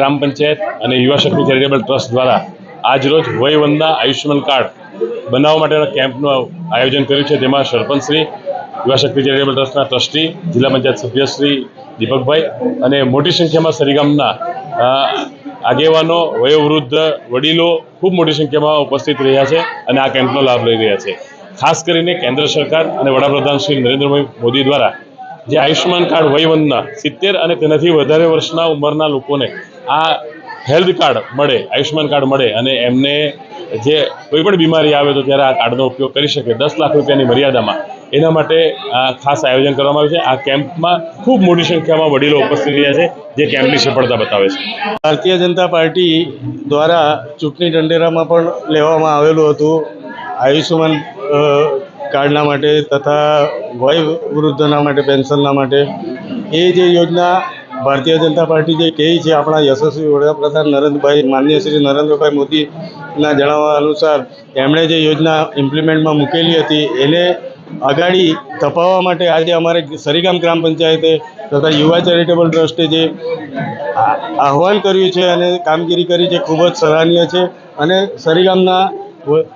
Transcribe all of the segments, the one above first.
ગ્રામ પંચાયત અને યુવા શક્તિ charitable trust દ્વારા આજરોજ વયવંદના આયુષ્યમાન કાર્ડ બનાવવા માટેના કેમ્પનું આયોજન કર્યું છે. તેમાં સરપંચશ્રી, યુવા શક્તિ ચેરિટેબલ ટ્રસ્ટના ટ્રસ્ટી, જિલ્લા પંચાયત સભ્યશ્રી દીપકભાઈ અને મોટી સંખ્યામાં સરીગામના આગેવાનો, વયોવૃદ્ધ વડીલો ખૂબ મોટી સંખ્યામાં ઉપસ્થિત રહ્યા છે અને આ કેમ્પનો લાભ લઈ રહ્યા છે. ખાસ કરીને કેન્દ્ર સરકાર અને વડાપ્રધાન શ્રી નરેન્દ્રભાઈ મોદી દ્વારા જે આયુષ્યમાન કાર્ડ વયવંદના સિત્તેર અને તેનાથી વધારે વર્ષના ઉંમરના લોકોને આ હેલ્થ કાર્ડ મળે, આયુષ્યમાન કાર્ડ મળે અને એમને જે કોઈ પણ બીમારી આવે તો ત્યારે આ કાર્ડનો ઉપયોગ કરી શકે. દસ લાખ રૂપિયાની મર્યાદામાં એના માટે આ ખાસ આયોજન કરવામાં આવ્યું છે. આ કેમ્પમાં ખૂબ મોટી સંખ્યામાં વડીલો ઉપસ્થિત રહ્યા છે, જે કેમ્પની સફળતા બતાવે છે. ભારતીય જનતા પાર્ટી દ્વારા ચૂંટણી ઢંઢેરામાં પણ લેવામાં આવેલું હતું આયુષ્યમાન કાર્ડના માટે તથા વય વૃદ્ધના માટે, પેન્શનના માટે એ જે યોજના ભારતીય જનતા પાર્ટી જે કહે છે આપણા યશસ્વી વડાપ્રધાન નરેન્દ્રભાઈ, માનનીય શ્રી નરેન્દ્રભાઈ મોદીના જણાવવા અનુસાર, એમણે જે યોજના ઇમ્પ્લિમેન્ટમાં મૂકેલી હતી, એને આગાડી તપાવવા માટે આજે અમારે સરીગામ ગ્રામ પંચાયતે તથા યુવા ચેરિટેબલ ટ્રસ્ટે જે આહવાન કર્યું છે અને કામગીરી કરી છે, ખૂબ જ સરાહનીય છે અને સરીગામના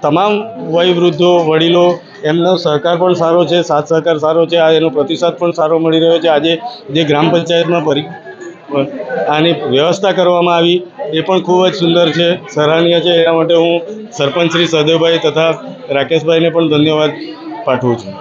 તમામ વયવૃદ્ધો વડીલો એમનો સહકાર પણ સારો છે, સાથ સહકાર સારો છે, આ એનો પ્રતિસાદ પણ સારો મળી રહ્યો છે. આજે જે ગ્રામ પંચાયતમાં પરી, આની વ્યવસ્થા કરવામાં આવી, એ પણ ખૂબ જ સુંદર છે, સરાહનીય છે. એના માટે હું સરપંચ શ્રી સહદેવભાઈ તથા રાકેશભાઈને પણ ધન્યવાદ પાઠવું છું.